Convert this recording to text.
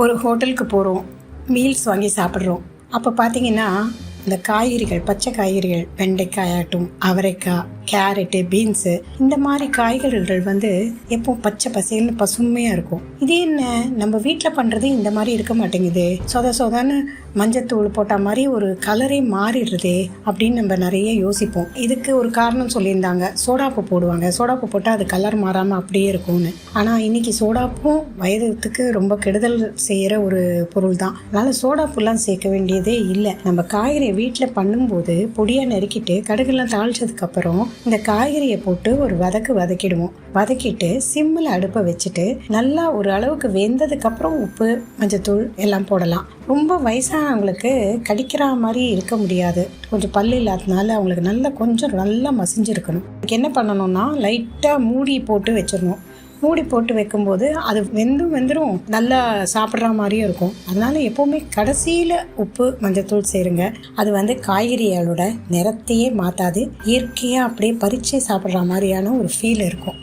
ஒரு ஹோட்டலுக்கு போகிறோம் மீல்ஸ் வாங்கி சாப்பிட்றோம். அப்போ பார்த்தீங்கன்னா இந்த காய்கறிகள் பச்சை காய்கறிகள் வெண்டைக்காய் ஆகட்டும் அவரைக்காய் கேரட்டு பீன்ஸு இந்த மாதிரி காய்கறிகள் வந்து எப்போ பச்சை பசேல்னு பசுமையாக இருக்கும். இது என்ன? நம்ம வீட்டில் பண்ணுறது இந்த மாதிரி இருக்க மாட்டேங்குது. சொத சொதன்னு மஞ்சத்தூள் போட்ட மாதிரி ஒரு கலரே மாறிடுறதே அப்படின்னு நம்ம நிறைய யோசிப்போம். இதுக்கு ஒரு காரணம் சொல்லியிருந்தாங்க. சோடாப்பு போடுவாங்க. சோடாப்பு போட்டால் அது கலர் மாறாமல் அப்படியே இருக்கும்னு. ஆனால் இன்னைக்கு சோடாப்பும் வயதுக்கு ரொம்ப கெடுதல் செய்கிற ஒரு பொருள் தான். அதனால் சோடாப்புலாம் சேர்க்க வேண்டியதே இல்லை. நம்ம காய்கறியை வீட்டில் பண்ணும்போது பொடியாக நறுக்கிட்டு கடுகுலாம் தாளிச்சதுக்கப்புறம் இந்த காய்கறியை போட்டு ஒரு வதக்கு வதக்கிடுவோம். வதக்கிட்டு சிம்மில் அடுப்பை வச்சுட்டு நல்லா ஒரு அளவுக்கு வெந்ததுக்கப்புறம் உப்பு மஞ்சத்தூள் எல்லாம் போடலாம். ரொம்ப வயசானவங்களுக்கு கடிக்கிற மாதிரி இருக்க முடியாது. கொஞ்சம் பல் இல்லாததுனால அவங்களுக்கு நல்லா கொஞ்சம் நல்லா மசிஞ்சிருக்கணும். அதுக்கு என்ன பண்ணணும்னா லைட்டாக மூடி போட்டு வச்சிடணும். மூடி போட்டு வைக்கும்போது அது வெந்தும் வெந்துடும் நல்லா சாப்பிட்ற மாதிரியும் இருக்கும். அதனால எப்போவுமே கடைசியில் உப்பு மஞ்சத்தூள் சேருங்க. அது வந்து காய்கறிகளோட நிறத்தையே மாற்றாது இயற்கையாக அப்படியே பறித்து சாப்பிட்ற மாதிரியான ஒரு ஃபீல் இருக்கும்.